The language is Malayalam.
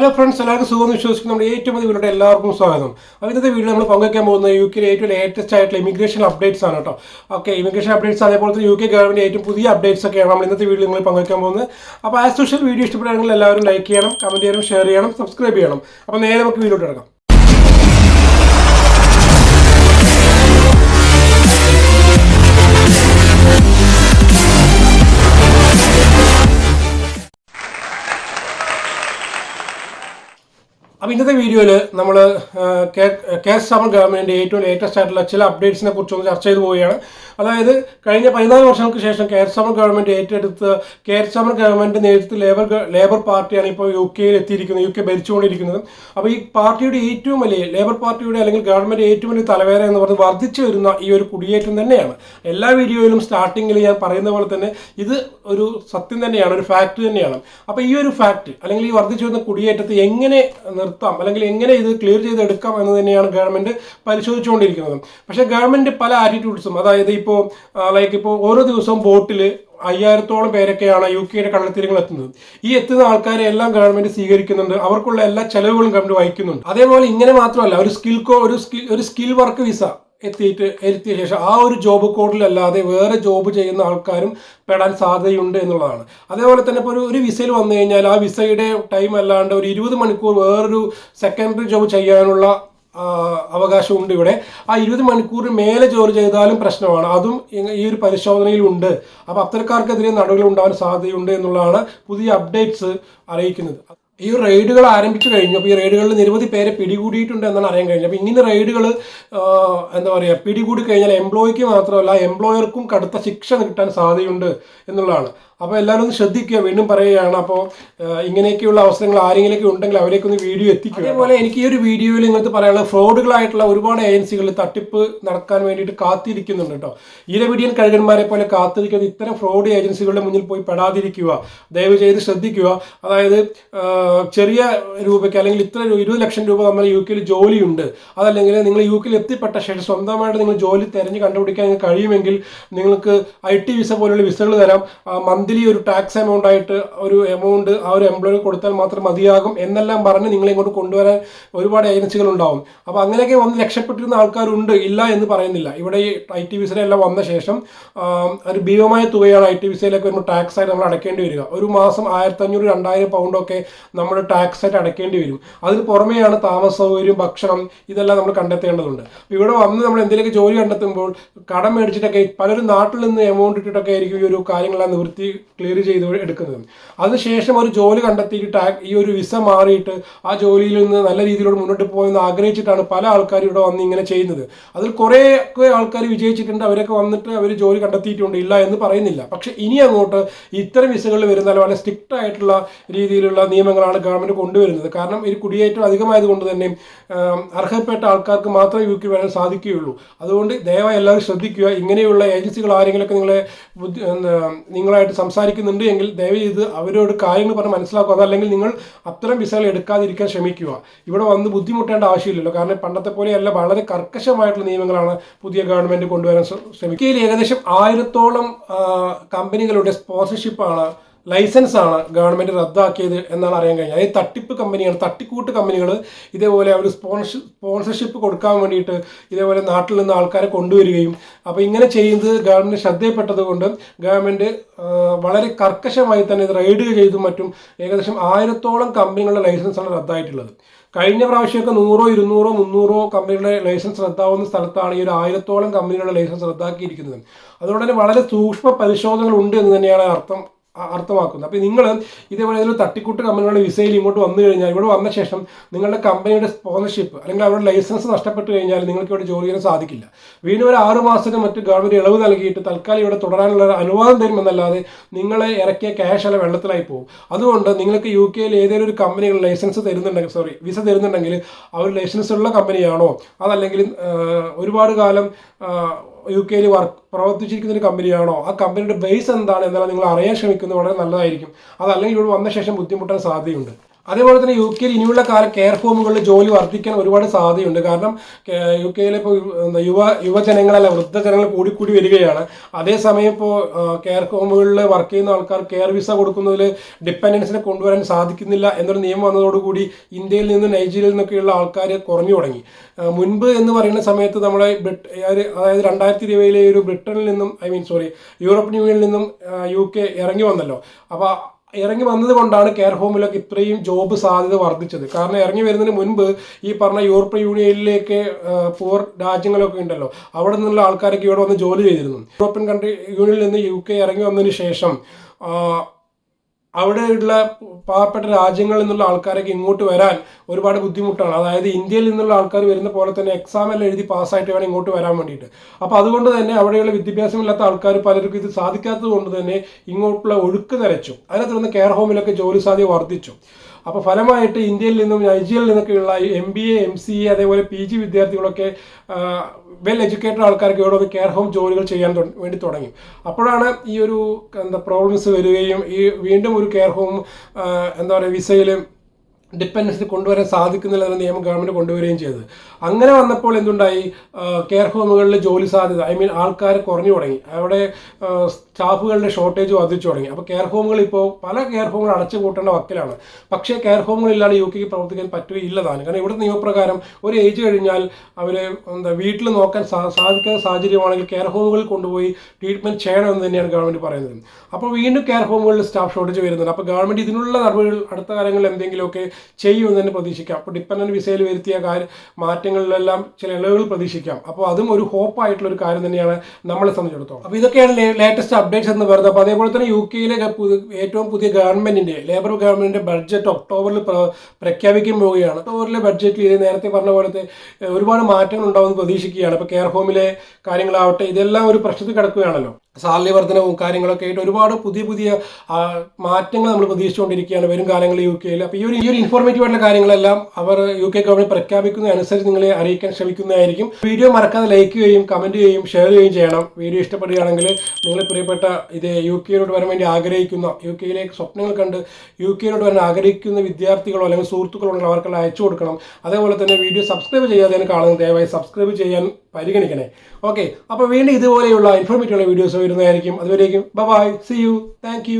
ഹലോ ഫ്രണ്ട്സ് എല്ലാവർക്കും സുഖം വിശ്വസിക്കുന്നു. നമ്മുടെ ഏറ്റവും പുതിയ വീഡിയോയുടെ എല്ലാവർക്കും സ്വാഗതം. അപ്പോൾ ഇന്നത്തെ വീഡിയോ നമ്മൾ പങ്കുവയ്ക്കാൻ പോകുന്നത് യു കെയിലെ ഏറ്റവും ലേറ്റസ്റ്റ് ആയിട്ടുള്ള ഇമിഗ്രേഷൻ അപ്ഡേറ്റ്സ് ആണ് കേട്ടോ. ഓക്കെ ഇമിഗ്രേഷൻ അപ്ഡേറ്റ്സ് അതേപോലെ തന്നെ യു കെ ഗവൺമെന്റ് ഏറ്റവും പുതിയ അപ്ഡേറ്റ്സ് ഒക്കെയാണ് നമ്മൾ ഇന്നത്തെ വീഡിയോ നിങ്ങൾ പങ്കുവയ്ക്കാൻ പോകുന്നത്. അപ്പോൾ ആ സോഷ്യൽ വീഡിയോ ഇഷ്ടപ്പെടുകയാണെങ്കിൽ എല്ലാവരും ലൈക്ക് ചെയ്യണം കമന്റ് ചെയ്യണം ഷെയർ ചെയ്യണം സബ്സ്ക്രൈബ് ചെയ്യണം. അപ്പോൾ നേരെ നമുക്ക് വീഡിയോ ഇറങ്ങാം അപ്പോൾ ഇന്നത്തെ വീഡിയോയിൽ നമ്മൾ കെ എസ് ഗവൺമെന്റിന്റെ ഗവൺമെന്റ് ഏറ്റവും ലേറ്റസ്റ്റ് ആയിട്ടുള്ള ചില അപ്ഡേറ്റ്സിനെ കുറിച്ചൊന്ന് ചർച്ച ചെയ്തു പോവുകയാണ്. അതായത് കഴിഞ്ഞ പതിനാല് വർഷങ്ങൾക്ക് ശേഷം കെയർ സമർ ഗവൺമെന്റ് ഏറ്റെടുത്ത് കെയർ സമർ ഗവൺമെന്റ് നേതൃത്വത്തിൽ ലേബർ ലേബർ പാർട്ടിയാണ് ഇപ്പോൾ യു കെയിൽ എത്തിയിരിക്കുന്നത് യു കെ ഭരിച്ചുകൊണ്ടിരിക്കുന്നത്. അപ്പോൾ ഈ പാർട്ടിയുടെ ഏറ്റവും വലിയ ലേബർ പാർട്ടിയുടെ അല്ലെങ്കിൽ ഗവൺമെന്റ് ഏറ്റവും വലിയ തലവേദന എന്ന് പറഞ്ഞ് വർദ്ധിച്ചു വരുന്ന ഈ ഒരു കുടിയേറ്റം തന്നെയാണ്. എല്ലാ വീഡിയോയിലും സ്റ്റാർട്ടിങ്ങിൽ ഞാൻ പറയുന്ന പോലെ തന്നെ ഇത് ഒരു സത്യം തന്നെയാണ് ഒരു ഫാക്ട് തന്നെയാണ്. അപ്പോൾ ഈ ഒരു ഫാക്ട് അല്ലെങ്കിൽ ഈ വർദ്ധിച്ചു വരുന്ന കുടിയേറ്റത്തെ എങ്ങനെ നിർത്താം അല്ലെങ്കിൽ എങ്ങനെ ഇത് ക്ലിയർ ചെയ്തെടുക്കാം എന്ന് തന്നെയാണ് ഗവൺമെന്റ് പരിശോധിച്ചുകൊണ്ടിരിക്കുന്നത്. പക്ഷേ ഗവൺമെന്റ് പല ആറ്റിറ്റ്യൂഡ്സും അതായത് ഇപ്പോൾ ലൈക്ക് ഇപ്പോൾ ഓരോ ദിവസവും ബോട്ടിൽ അയ്യായിരത്തോളം പേരൊക്കെയാണ് യു കെയുടെ കടൽത്തീരങ്ങൾ എത്തുന്നത്. ഈ എത്തുന്ന ആൾക്കാരെ എല്ലാം ഗവൺമെന്റ് സ്വീകരിക്കുന്നുണ്ട്. അവർക്കുള്ള എല്ലാ ചെലവുകളും ഗവൺമെന്റ് വഹിക്കുന്നുണ്ട്. അതേപോലെ ഇങ്ങനെ മാത്രമല്ല ഒരു സ്കിൽ കോ ഒരു സ്കിൽ ഒരു സ്കിൽ വർക്ക് വിസ എത്തിയിട്ട് എത്തിയ ശേഷം ആ ഒരു ജോബ് കോഡിലല്ലാതെ വേറെ ജോബ് ചെയ്യുന്ന ആൾക്കാരും പെടാൻ സാധ്യതയുണ്ട് എന്നുള്ളതാണ്. അതേപോലെ തന്നെ ഇപ്പോൾ ഒരു ഒരു വിസയിൽ വന്നു കഴിഞ്ഞാൽ ആ വിസയുടെ ടൈം അല്ലാണ്ട് ഒരു ഇരുപത് മണിക്കൂർ വേറൊരു സെക്കൻഡറി ജോബ് ചെയ്യാനുള്ള അവകാശമുണ്ട് ഇവിടെ. ആ ഇരുപത് മണിക്കൂറിന് മേലെ ജോലി ചെയ്താലും പ്രശ്നമാണ്. അതും ഈ ഒരു പരിശോധനയിലുണ്ട് അപ്പോൾ അത്തരക്കാർക്കെതിരെ നടപടികൾ ഉണ്ടാകാൻ സാധ്യതയുണ്ട് എന്നുള്ളതാണ് പുതിയ അപ്ഡേറ്റ്സ് അറിയിക്കുന്നത്. ഈ റെയ്ഡുകൾ ആരംഭിച്ചു കഴിഞ്ഞു. അപ്പോൾ ഈ റെയ്ഡുകളിൽ നിരവധി പേരെ പിടികൂടിയിട്ടുണ്ട് എന്നാണ് അറിയാൻ കഴിഞ്ഞത്. അപ്പോൾ ഇങ്ങനെ റെയ്ഡുകൾ എന്താ പറയുക പിടികൂടി കഴിഞ്ഞാൽ എംപ്ലോയിക്ക് മാത്രമല്ല എംപ്ലോയർക്കും കടുത്ത ശിക്ഷ കിട്ടാൻ സാധ്യതയുണ്ട് എന്നുള്ളതാണ്. അപ്പോൾ എല്ലാവരും ഒന്ന് ശ്രദ്ധിക്കുക. വീണ്ടും പറയുകയാണ് അപ്പോൾ ഇങ്ങനെയൊക്കെയുള്ള അവസരങ്ങൾ ആരെങ്കിലൊക്കെ ഉണ്ടെങ്കിൽ അവരേക്ക് ഒന്ന് വീഡിയോ എത്തിക്കുക. അതേപോലെ എനിക്ക് ഈ ഒരു വീഡിയോയിൽ ഇങ്ങനത്തെ പറയാനുള്ള ഫ്രോഡുകളായിട്ടുള്ള ഒരുപാട് ഏജൻസികൾ തട്ടിപ്പ് നടക്കാൻ വേണ്ടിയിട്ട് കാത്തിരിക്കുന്നുണ്ട് കേട്ടോ. ഇരവിടിയൻ കഴുകന്മാരെ പോലെ കാത്തിരിക്കുന്നത് ഇത്തരം ഫ്രോഡ് ഏജൻസികളുടെ മുന്നിൽ പോയി പെടാതിരിക്കുക. ദയവ് ചെയ്ത് ശ്രദ്ധിക്കുക. അതായത് ചെറിയ രൂപയ്ക്ക് അല്ലെങ്കിൽ ഇത്ര ഇരുപത് ലക്ഷം രൂപ നമ്മൾ യു കെയിൽ ജോലിയുണ്ട്. അതല്ലെങ്കിൽ നിങ്ങൾ യു കെയിൽ എത്തിപ്പെട്ട ശേഷം സ്വന്തമായിട്ട് നിങ്ങൾ ജോലി തിരഞ്ഞ് കണ്ടുപിടിക്കാൻ കഴിയുമെങ്കിൽ നിങ്ങൾക്ക് ഐ ടി വിസ പോലുള്ള വിസകൾ തരാം. മന്ത്ലി ഒരു ടാക്സ് എമൗണ്ട് ആയിട്ട് ഒരു എമൗണ്ട് ആ ഒരു എംപ്ലോയർ കൊടുത്താൽ മാത്രം മതിയാകും എന്നെല്ലാം പറഞ്ഞ് നിങ്ങളെ ഇങ്ങോട്ട് കൊണ്ടുവരാൻ ഒരുപാട് ഏജൻസികൾ ഉണ്ടാവും. അപ്പോൾ അങ്ങനെയൊക്കെ വന്ന് രക്ഷപ്പെട്ടിരുന്ന ആൾക്കാരുണ്ട് ഇല്ല എന്ന് പറയുന്നില്ല. ഇവിടെ ഈ ഐ ടി വിസയിലെല്ലാം വന്ന ശേഷം ഒരു ഭീമമായ തുകയാണ് ഐ ടി വിസയിലൊക്കെ വരുമ്പോൾ ടാക്സ് ആയിട്ട് നമ്മൾ അടയ്ക്കേണ്ടി വരിക. ഒരു മാസം ആയിരത്തി അഞ്ഞൂറ് രണ്ടായിരം പൗണ്ടൊക്കെ നമ്മൾ ടാക്സ് ആയിട്ട് അടയ്ക്കേണ്ടി വരും. അതിന് പുറമെയാണ് താമസ സൗകര്യം ഭക്ഷണം ഇതെല്ലാം നമ്മൾ കണ്ടെത്തേണ്ടതുണ്ട്. ഇവിടെ വന്ന് നമ്മൾ എന്തെങ്കിലുമൊക്കെ ജോലി കണ്ടെത്തുമ്പോൾ കടം മേടിച്ചിട്ടൊക്കെ പലരും നാട്ടിൽ നിന്ന് എമൗണ്ട് ഇട്ടിട്ടൊക്കെ ആയിരിക്കും ഈ ഒരു കാര്യങ്ങളെല്ലാം നിവൃത്തി ക്ലിയർ ചെയ്ത് എടുക്കുന്നത്. അതിനുശേഷം ഒരു ജോലി കണ്ടെത്തിയിട്ട് ഈ ഒരു വിസ മാറിയിട്ട് ആ ജോലിയിൽ നിന്ന് നല്ല രീതിയിലൂടെ മുന്നോട്ട് പോകുമെന്ന് ആഗ്രഹിച്ചിട്ടാണ് പല ആൾക്കാരും ഇവിടെ വന്ന് ഇങ്ങനെ ചെയ്യുന്നത്. അതിൽ കുറേ ആൾക്കാർ വിജയിച്ചിട്ടുണ്ട്. അവരൊക്കെ വന്നിട്ട് അവർ ജോലി കണ്ടെത്തിയിട്ടുണ്ട്. ഇല്ല എന്ന് പറയുന്നില്ല. പക്ഷേ ഇനി അങ്ങോട്ട് ഇത്തരം വിസകളിൽ വരുന്ന വളരെ സ്ട്രിക്റ്റ് ആയിട്ടുള്ള രീതിയിലുള്ള നിയമങ്ങളാണ് ഗവൺമെന്റ് കൊണ്ടുവരുന്നത്. കാരണം ഒരു കുടിയേറ്റം അധികമായതുകൊണ്ട് തന്നെ അർഹപ്പെട്ട ആൾക്കാർക്ക് മാത്രമേ യു കെ വരാൻ സാധിക്കുകയുള്ളൂ. അതുകൊണ്ട് ദയവായി എല്ലാവരും ശ്രദ്ധിക്കുക. ഇങ്ങനെയുള്ള ഏജൻസികൾ ആരെങ്കിലുമൊക്കെ നിങ്ങളെ ബുദ്ധി- നിങ്ങളായിട്ട് സംസാരിക്കുന്നുണ്ട് എങ്കിൽ ദയവ് ചെയ്ത് അവരോട് കാര്യങ്ങൾ പറഞ്ഞ് മനസ്സിലാക്കുക. അതല്ലെങ്കിൽ നിങ്ങൾ അത്തരം വിസകൾ എടുക്കാതിരിക്കാൻ ശ്രമിക്കുക. ഇവിടെ വന്ന് ബുദ്ധിമുട്ടേണ്ട ആവശ്യമില്ലല്ലോ. കാരണം പണ്ടത്തെ പോലെയല്ല വളരെ കർക്കശമായിട്ടുള്ള നിയമങ്ങളാണ് പുതിയ ഗവൺമെന്റ് കൊണ്ടുവരാൻ ശ്രമിക്കുക ഏകദേശം ആയിരത്തോളം കമ്പനികളുടെ സ്പോൺസർഷിപ്പാണ് ലൈസൻസ് ആണ് ഗവൺമെന്റ് റദ്ദാക്കിയത് എന്നാണ് അറിയാൻ കഴിഞ്ഞത്. അതായത് തട്ടിപ്പ് കമ്പനിയാണ് തട്ടിക്കൂട്ട് കമ്പനികൾ ഇതേപോലെ അവർ സ്പോൺസർ സ്പോൺസർഷിപ്പ് കൊടുക്കാൻ വേണ്ടിയിട്ട് ഇതേപോലെ നാട്ടിൽ നിന്ന് ആൾക്കാരെ കൊണ്ടുവരികയും അപ്പോൾ ഇങ്ങനെ ചെയ്യുന്നത് ഗവൺമെന്റ് ശ്രദ്ധയിൽപ്പെട്ടത് കൊണ്ട് ഗവൺമെന്റ് വളരെ കർക്കശമായി തന്നെ ഇത് റെയ്ഡ് ചെയ്തും മറ്റും ഏകദേശം ആയിരത്തോളം കമ്പനികളുടെ ലൈസൻസാണ് റദ്ദായിട്ടുള്ളത്. കഴിഞ്ഞ പ്രാവശ്യമൊക്കെ നൂറോ ഇരുന്നൂറോ മുന്നൂറോ കമ്പനികളുടെ ലൈസൻസ് റദ്ദാവുന്ന സ്ഥലത്താണ് ഈ ഒരു ആയിരത്തോളം കമ്പനികളുടെ ലൈസൻസ് റദ്ദാക്കിയിരിക്കുന്നത്. അതുകൊണ്ട് തന്നെ വളരെ സൂക്ഷ്മ പരിശോധനകൾ ഉണ്ട് എന്ന് തന്നെയാണ് അർത്ഥം അർത്ഥമാക്കുന്നത് അപ്പോൾ നിങ്ങൾ ഇതേപോലെ ഏതൊരു തട്ടിക്കൂട്ട് കമ്പനികളുടെ വിസയിൽ ഇങ്ങോട്ട് വന്നു കഴിഞ്ഞാൽ ഇവിടെ വന്ന ശേഷം നിങ്ങളുടെ കമ്പനിയുടെ സ്പോൺസർഷിപ്പ് അല്ലെങ്കിൽ അവരുടെ ലൈസൻസ് നഷ്ടപ്പെട്ടു കഴിഞ്ഞാൽ നിങ്ങൾക്ക് ഇവിടെ ജോലി ചെയ്യാൻ സാധിക്കില്ല. വീണ്ടും ഒരു ആറു മാസത്തിന് മറ്റ് ഗവൺമെന്റ് ഇളവ് നൽകിയിട്ട് തൽക്കാലം ഇവിടെ തുടരാനുള്ള അനുവാദം തരുമെന്നല്ലാതെ നിങ്ങളെ ഇറക്കിയ ക്യാഷ് അല്ല വെള്ളത്തിലായി പോകും. അതുകൊണ്ട് നിങ്ങൾക്ക് യു കെയിൽ ഏതെങ്കിലും ഒരു കമ്പനികൾ ലൈസൻസ് തരുന്നുണ്ടെങ്കിൽ സോറി വിസ തരുന്നുണ്ടെങ്കിൽ അവർ ലൈസൻസ് ഉള്ള കമ്പനിയാണോ അതല്ലെങ്കിൽ ഒരുപാട് കാലം യു കെയിൽ വർക്ക് പ്രവർത്തിച്ചിരിക്കുന്ന ഒരു കമ്പനിയാണോ ആ കമ്പനിയുടെ ബേസ് എന്താണ്? എന്നാലും നിങ്ങൾ അറിയാൻ ശ്രമിക്കുന്നത് വളരെ നല്ലതായിരിക്കും. അതല്ലെങ്കിൽ ഇവിടെ വന്ന ശേഷം ബുദ്ധിമുട്ടാൻ സാധ്യതയുണ്ട്. അതേപോലെ തന്നെ യു കെയിൽ ഇനിയുള്ള കാലം കെയർ ഹോമുകളിൽ ജോലി വർദ്ധിക്കാൻ ഒരുപാട് സാധ്യതയുണ്ട്. കാരണം യു കെയിലെ ഇപ്പോൾ യുവ യുവജനങ്ങളല്ല വൃദ്ധജനങ്ങൾ കൂടിക്കൂടി വരികയാണ്. അതേസമയം ഇപ്പോൾ കെയർ ഹോമുകളിൽ വർക്ക് ചെയ്യുന്ന ആൾക്കാർ കെയർ വിസ കൊടുക്കുന്നതിൽ ഡിപ്പെൻഡൻസിനെ കൊണ്ടുവരാൻ സാധിക്കുന്നില്ല എന്നൊരു നിയമം വന്നതോടുകൂടി ഇന്ത്യയിൽ നിന്ന് നൈജീരിയയിൽ നിന്നൊക്കെയുള്ള ആൾക്കാർ കുറഞ്ഞു തുടങ്ങി. മുൻപ് എന്ന് പറയുന്ന സമയത്ത് നമ്മളെ അതായത് രണ്ടായിരത്തി ഇരുപതിലെ ഒരു ബ്രിട്ടനിൽ നിന്നും ഐ മീൻ സോറി യൂറോപ്യൻ യൂണിയനിൽ നിന്നും യു കെ ഇറങ്ങി വന്നല്ലോ. അപ്പോൾ ഇറങ്ങി വന്നത് കൊണ്ടാണ് കെയർ ഹോമിലൊക്കെ ഇത്രയും ജോബ് സാധ്യത വർദ്ധിച്ചത്. കാരണം ഇറങ്ങി വരുന്നതിന് മുൻപ് ഈ പറഞ്ഞ യൂറോപ്യൻ യൂണിയനിലേക്ക് പൂർ രാജ്യങ്ങളൊക്കെ ഉണ്ടല്ലോ. അവിടെ നിന്നുള്ള ആൾക്കാരൊക്കെ ഇവിടെ വന്ന് ജോലി ചെയ്തിരുന്നു. യൂറോപ്യൻ കൺട്രി യൂണിയനിൽ നിന്ന് യു കെ ഇറങ്ങി വന്നതിന് ശേഷം അവിടെയുള്ള പാവപ്പെട്ട രാജ്യങ്ങളിൽ നിന്നുള്ള ആൾക്കാരൊക്കെ ഇങ്ങോട്ട് വരാൻ ഒരുപാട് ബുദ്ധിമുട്ടാണ്. അതായത് ഇന്ത്യയിൽ നിന്നുള്ള ആൾക്കാർ വരുന്ന പോലെ തന്നെ എക്സാം എല്ലാം എഴുതി പാസ്സായിട്ട് വേണം ഇങ്ങോട്ട് വരാൻ വേണ്ടിയിട്ട്. അപ്പോൾ അതുകൊണ്ട് തന്നെ അവിടെയുള്ള വിദ്യാഭ്യാസമില്ലാത്ത ആൾക്കാർ പലർക്കും ഇത് സാധിക്കാത്തത് കൊണ്ട് തന്നെ ഇങ്ങോട്ടുള്ള ഒഴുക്ക് നിലച്ചു അതിനെ തുടർന്ന് കെയർ ഹോമിലൊക്കെ ജോലി സാധ്യത വർദ്ധിച്ചു. അപ്പോൾ ഫലമായിട്ട് ഇന്ത്യയിൽ നിന്നും നൈജീരിയയിൽ നിന്നൊക്കെയുള്ള M B A M C A അതേപോലെ പി ജി വിദ്യാർത്ഥികളൊക്കെ വെൽ എഡ്യൂക്കേറ്റഡ് ആൾക്കാർക്ക് ഇവിടെ കെയർ ഹോം ജോലികൾ ചെയ്യാൻ വേണ്ടി തുടങ്ങി. അപ്പോഴാണ് ഈ ഒരു എന്താ പ്രോബ്ലംസ് വരികയും ഈ വീണ്ടും ഒരു കെയർ ഹോം എന്താ പറയുക വിസയിൽ ഡിപ്പെൻഡൻസി കൊണ്ടുവരാൻ സാധിക്കുന്നില്ല എന്ന നിയമം ഗവൺമെന്റ് കൊണ്ടുവരികയും ചെയ്തത്. അങ്ങനെ വന്നപ്പോൾ എന്തുണ്ടായി? കെയർ ഹോമുകളിൽ ജോലി സാധ്യത ഐ മീൻ ആൾക്കാർ കുറഞ്ഞു തുടങ്ങി. അവിടെ സ്റ്റാഫുകളുടെ ഷോർട്ടേജ് വർദ്ധിച്ചു തുടങ്ങി. അപ്പോൾ കെയർ ഹോമുകൾ ഇപ്പോൾ പല കെയർ ഹോമുകൾ അടച്ചു കൂട്ടേണ്ട വക്കിലാണ്. പക്ഷേ കെയർ ഹോമുകളില്ലാതെ യു കെക്ക് പ്രവർത്തിക്കാൻ പറ്റുകയില്ല കാരണം ഇവിടെ നിയമപ്രകാരം ഒരു ഏജ് കഴിഞ്ഞാൽ അവർ എന്താ വീട്ടിൽ നോക്കാൻ സാധിക്കാത്ത സാഹചര്യമാണെങ്കിൽ കെയർ ഹോമുകളിൽ കൊണ്ടുപോയി ട്രീറ്റ്മെന്റ് ചെയ്യണമെന്ന് തന്നെയാണ് ഗവൺമെന്റ് പറയുന്നത്. അപ്പോൾ വീണ്ടും കെയർ ഹോമുകളിൽ സ്റ്റാഫ് ഷോർട്ടേജ് വരുന്നുണ്ട്. അപ്പോൾ ഗവൺമെന്റ് ഇതിനുള്ള നടപടികൾ അടുത്ത കാലങ്ങളിൽ എന്തെങ്കിലുമൊക്കെ ചെയ്യുമെന്ന് തന്നെ പ്രതീക്ഷിക്കാം. അപ്പോൾ ഡിപ്പെൻഡന്റ് വിസയിൽ വരുത്തിയ കാര്യ മാറ്റങ്ങളിലെല്ലാം ചില ഇളവുകൾ പ്രതീക്ഷിക്കാം. അപ്പോൾ അതും ഒരു ഹോപ്പായിട്ടുള്ള ഒരു കാര്യം തന്നെയാണ് നമ്മളെ സംബന്ധിച്ചിടത്തോളം. അപ്പോൾ ഇതൊക്കെയാണ് ലേറ്റസ്റ്റ് അപ്ഡേറ്റ്സ് എന്ന് പറയുന്നത്. അപ്പോൾ അതേപോലെ തന്നെ യു കെയിലെ ഏറ്റവും പുതിയ ഗവൺമെന്റിന്റെ ലേബർ ഗവൺമെന്റിന്റെ ബഡ്ജറ്റ് ഒക്ടോബറിൽ പ്രഖ്യാപിക്കാൻ പോവുകയാണ്. ഒക്ടോബറിലെ ബഡ്ജറ്റിൽ ഇത് നേരത്തെ പറഞ്ഞ പോലത്തെ ഒരുപാട് മാറ്റങ്ങൾ ഉണ്ടാവുമെന്ന് പ്രതീക്ഷിക്കുകയാണ്. അപ്പോൾ കെയർ ഹോമിലെ കാര്യങ്ങളാവട്ടെ ഇതെല്ലാം ഒരു പ്രശ്നത്തിൽ കിടക്കുകയാണല്ലോ. സാലറി വർധനവും കാര്യങ്ങളൊക്കെ ആയിട്ട് ഒരുപാട് പുതിയ പുതിയ മാറ്റങ്ങൾ നമ്മൾ പ്രതീക്ഷിച്ചുകൊണ്ടിരിക്കുകയാണ് വരും കാലങ്ങളിൽ യു കെയിൽ. അപ്പോൾ ഈ ഒരു ഈ ഒരു ഇൻഫോർമേറ്റീവ് ആയിട്ടുള്ള കാര്യങ്ങളെല്ലാം അവർ യു കെ ഗവൺമെന്റ് പ്രഖ്യാപിക്കുന്നതനുസരിച്ച് നിങ്ങളെ അറിയിക്കാൻ ശ്രമിക്കുന്നതായിരിക്കും. വീഡിയോ മറക്കാതെ ലൈക്ക് ചെയ്യുകയും കമന്റ് ചെയ്യുകയും ഷെയർ ചെയ്യുകയും ചെയ്യണം. വീഡിയോ ഇഷ്ടപ്പെടുകയാണെങ്കിൽ നിങ്ങൾ പ്രിയപ്പെട്ട ഇത് യു കെയിലോട്ട് വരാൻ വേണ്ടി ആഗ്രഹിക്കുന്ന യു കെയിലേക്ക് സ്വപ്നങ്ങൾ കണ്ട് യു കെയിലോട്ട് വരാൻ ആഗ്രഹിക്കുന്ന വിദ്യാർത്ഥികളോ അല്ലെങ്കിൽ സുഹൃത്തുക്കളോ അവർക്കെല്ലാം അയച്ചു കൊടുക്കണം. അതേപോലെ തന്നെ വീഡിയോ സബ്സ്ക്രൈബ് ചെയ്യാതെ കാണുന്നത്. ദയവായി സബ്സ്ക്രൈബ് ചെയ്യാൻ പരിഗണിക്കണേ. ഓക്കെ അപ്പോൾ വീണ്ടും ഇതുപോലെയുള്ള ഇൻഫോർമേറ്റീവുള്ള വീഡിയോസ് വരുന്നതായിരിക്കും. അതുവരേക്കും ബൈ സി യു താങ്ക്